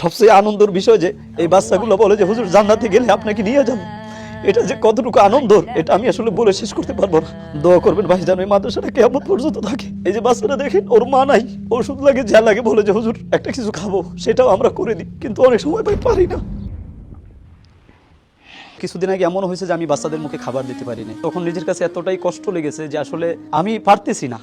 সবচেয়ে আনন্দের বিষয় যে এই বাচ্চাগুলো বলে যে, হুজুর, জান্নাতে গেলে আপনাকে নিয়ে যাব। এটা যে কতটুকু আনন্দ এটা আমি আসলে বলে শেষ করতে পারব না। দোয়া করবেন ভাই যেন এই মাদ্রাসাটা কেমন পর্যন্ত থাকে। এই যে বাচ্চাটা দেখেন, ওর মা নাই, ওষুধ লাগে, যা লাগে বলে যে, হুজুর, একটা কিছু খাব, সেটাও আমরা করে দিই। কিন্তু অনেক সময় ভাই পারি না। কিছুদিন আগে এমন হয়েছে যে, আমি বাচ্চাদের মুখে খাবার দিতে পারিনি। তখন নিজের কাছে এতটাই কষ্ট লেগেছে যে, আসলে আমি পারতেছি না।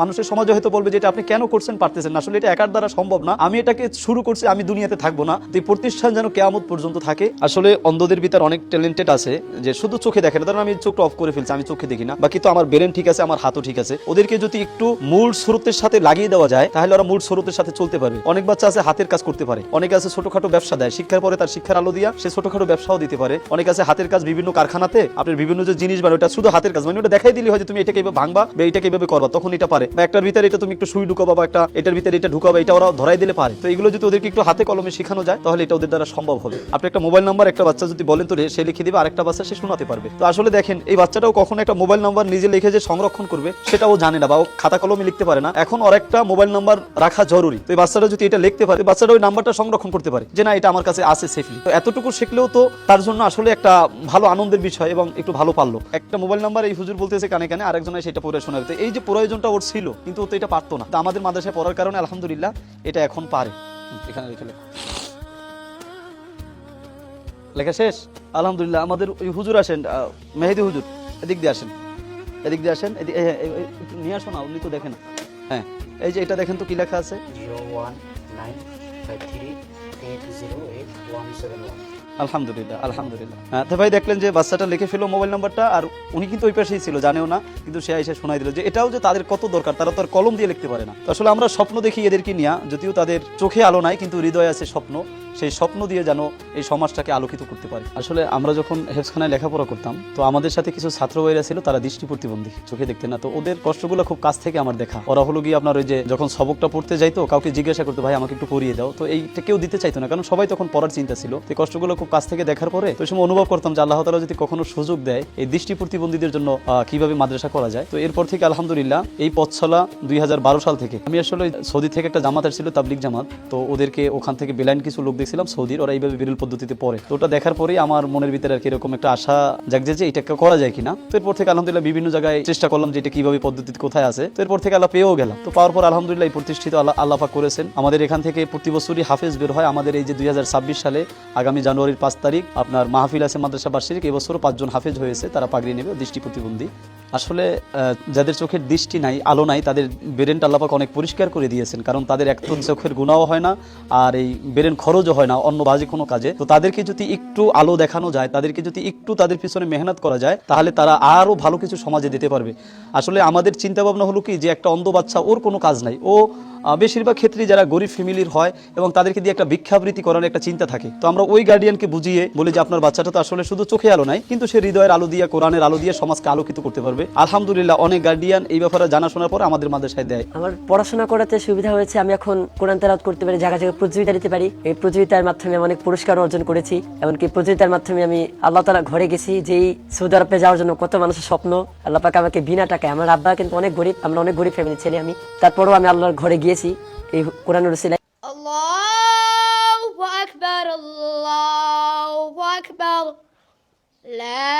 মানুষের সমাজে হয়তো বলবে যে এটা আপনি কেন করছেন পারতেছেন না। আসলে এটা একার দ্বারা সম্ভব না। আমি এটাকে শুরু করছি, আমি দুনিয়াতে থাকব না। তো প্রতিষ্ঠান যেন কেয়ামত পর্যন্ত থাকে। আসলে অন্ধদের ভিতর অনেক ট্যালেন্টেড আছে যে শুধু চোখে দেখে না। ধরুন আমি চোখটা অফ করে ফেলছি, আমি চোখে দেখি না। বাকি তো আমার ব্রেন ঠিক আছে, আমার হাতও ঠিক আছে। ওদেরকে যদি একটু মূল স্রোতের সাথে লাগিয়ে দেওয়া যায়, তাহলে ওরা মূল স্রোতের সাথে চলতে পারবে। অনেক বাচ্চা আছে হাতের কাজ করতে পারে। অনেক আছে ছোটখাটো ব্যবসা দেয়, শিক্ষার পরে তার শিক্ষার আলো দিয়া সে ছোটখাটো ব্যবসাও দিতে পারে। অনেক আছে হাতের কাজ বিভিন্ন কারখানাতে আপনার বিভিন্ন যে জিনিস বানায়, ওটা শুধু হাতের কাজ মানে ওটা দেখাই দিলে হয় যে তুমি এটাকে ভাঙবা বা এটাকে এইভাবে করবা, তখন এটা পারে বা একটার ভিতরে এটা তুমি একটু সুই ঢুকাবা বা একটা এটার ভিতরে এটা ঢুকাবা, এটা ওরা ধরাই দিলে পারে। তো এগুলো যদি ওদেরকে একটু হাতে কলমে শেখানো যায়, তাহলে এটা ওদের দ্বারা সম্ভব হবে। আপনি একটা মোবাইল নাম্বার, একটা বাচ্চা যদি বলেন তো সে লিখে দিবে, আরেকটা বাচ্চা সে শোনাতে পারবে। তো আসলে দেখেন, এই বাচ্চাটাও কখনো একটা মোবাইল নাম্বার নিজে লিখে যে সংরক্ষণ করবে, সেটাও জানে না বা খাতা কলমে লিখতে পারে না। এখন ওর একটা মোবাইল নাম্বার রাখা জরুরি। তো এই বাচ্চাটা যদি এটা লিখতে পারে বাচ্চাটা ওই নাম্বারটা সংরক্ষণ করতে পারে যে না, এটা আমার কাছে আছে সেফলি তো এতটুকু শিখলেও তো তার জন্য আসলে একটা ভালো আনন্দের বিষয় এবং একটু ভালো পারল। একটা মোবাইল নাম্বার এই হুজুর বলতেছে কানে কানে, আরেকজনে সেটা পড়ে শোনা দিতে এই যে প্রয়োজনটা ওর ছিল, কিন্তু ও তো এটা পারতো না। তো আমাদের মাদ্রাসায় পড়ার কারণে আলহামদুলিল্লাহ এটা এখন পারে। এখানে লিখে লেখা। শেষ? আলহামদুলিল্লাহ, আমাদের ওই হুজুর আসেন মেহেদি হুজুর। এদিক দিয়ে আসেন। এদিক দিয়ে আসেন, এদি- এ- এ- এ- একটু নিয়ে আসো না, উনি তো দেখেন হ্যাঁ এই যে এটা দেখেন তো কি লেখা আছে? Zero one nine five three eight zero eight one seven one. আলহামদুলিল্লাহ আলহামদুলিল্লাহ। হ্যাঁ, তো ভাই দেখলেন যে বাচ্চাটা লিখে ফেলো মোবাইল নাম্বারটা আর উনি কিন্তু ওই পাশেই ছিল জানেও না কিন্তু সে এসে শোনাই দিল যে এটাও যে তাদের কত দরকার তারা তো আর কলম দিয়ে লিখতে পারে না। আসলে আমরা স্বপ্ন দেখি এদেরকে নিয়ে যদিও তাদের চোখে আলো নাই কিন্তু হৃদয় আছে স্বপ্ন। সেই স্বপ্ন দিয়ে যেন এই সমাজটাকে আলোকিত করতে পারে। আসলে আমরা যখন হেফসখানায় লেখাপড়া করতাম, তো আমাদের সাথে কিছু ছাত্র ভাইরা ছিল, তারা দৃষ্টি প্রতিবন্ধী, চোখে দেখতে না। তো ওদের কষ্টগুলো খুব কাছ থেকে আমার দেখা। ওরা হলো গিয়ে আপনার ওই যে যখন সবকটা পড়তে যাইতো, কাউকে জিজ্ঞাসা করতো, ভাই, আমাকে একটু পড়িয়ে দাও। তো এইটা কেউ দিতে চাইতো না, কারণ সবাই তখন পড়ার চিন্তা ছিল। তো কষ্টগুলো খুব কাছ থেকে দেখার পরে, তো সময় অনুভব করতাম যে আল্লাহ তালা যদি কখনো সুযোগ দেয়, এই দৃষ্টি প্রতিবন্ধীদের জন্য কীভাবে মাদ্রাসা করা যায়। তো এরপর থেকে আলহামদুলিল্লাহ, এই পথ চলা দুই সাল থেকে, আমি আসলে সৌদি থেকে একটা জামাত ছিল তাবলিক জামাত। তো ওদেরকে ওখান থেকে বেলাইন কিছু লোক দেখছিলাম, সৌদির ওরা এইভাবে বিরল পদ্ধতিতে পড়ে তো ওটা দেখার পরেই আমার মনের ভিতরে আর কি এরকম একটা আশা জাগছে যে এটা করা যায় কিনা। তো এরপর থেকে আলহামদুলিল্লাহ বিভিন্ন জায়গায় চেষ্টা করলাম যে এটা কীভাবে পদ্ধতিতে কোথায় আছে। তো এরপর থেকে আল্লাহ পেয়েও গেলাম। তো পাওয়ার পর আলহামদুলিল্লাহ প্রতিষ্ঠিত আল্লাহ আল্লাহ করেছেন। আমাদের এখান থেকে প্রতি বছরই হাফেজ বের হয়। আমাদের এই যে দুই সালে আগামী জানুয়ারির পাঁচ তারিখ আপনার মাহফিল আছে মাদ্রাসা বার্ষিক এবছরও পাঁচজন হাফেজ হয়েছে। তারা পাগড়ি নেবে, দৃষ্টি প্রতিবন্ধী। আসলে যাদের চোখের দৃষ্টি নাই, আলো নাই, তাদের বেরেনটা আল্লাপাক অনেক পরিষ্কার করে দিয়েছেন। কারণ তাদের এক চোখের গুণাও হয় না, আর এই বেরেন খরচও হয় না অন্য বাজে কোনো কাজে। তো তাদেরকে যদি একটু আলো দেখানো যায়, তাদেরকে যদি একটু তাদের পিছনে মেহনত করা যায়, তাহলে তারা আরও ভালো কিছু সমাজে দিতে পারবে। আসলে আমাদের চিন্তা ভাবনা হলো কি, যে একটা অন্ধ বাচ্চা, ওর কোনো কাজ নাই। ও বেশিরভাগ ক্ষেত্রে যারা গরিব ফ্যামিলির হয় এবং তাদেরকে দিয়ে একটা ভিক্ষাবৃত্তি করার একটা চিন্তা থাকে। তো আমরা ওই গার্ডিয়ানকে বুঝিয়ে বলি যে আপনার বাচ্চাটা তো আসলে শুধু চোখে আলো নাই, কিন্তু সে হৃদয়ের আলো দিয়ে, কোরআনের আলো দিয়ে সমাজকে আলোকিত করতে পারবে। আলহামদুলিল্লাহ, অনেক গার্ডিয়ান এই ব্যাপারে জানা শোনার পর আমাদের মাদ্রাসায় দেয়। আমার পড়াশোনা করাতে সুবিধা হয়েছে, আমি এখন কোরআন তেলাওয়াত করতে পারি, জায়গা জায়গায় প্রতিযোগিতা দিতে পারি। এই প্রতিযোগিতার মাধ্যমে আমি অনেক পুরস্কার অর্জন করেছি, এমনকি প্রতিযোগিতার মাধ্যমে আমি আল্লাহ তালা ঘরে গেছি, যেই সৌদি আরবে যাওয়ার জন্য কত মানুষের স্বপ্ন, আল্লাহ পাকে আমাকে বিনা টাকায়, আমার আব্বা কিন্তু অনেক গরিব, আমরা অনেক গরিব ফ্যামিলি ছেলে আমি। তারপরেও আমি আল্লাহর ঘরে পেয়েছি এই কোরআনুর সিলাই। আল্লাহু আকবার আল্লাহু আকবার। লা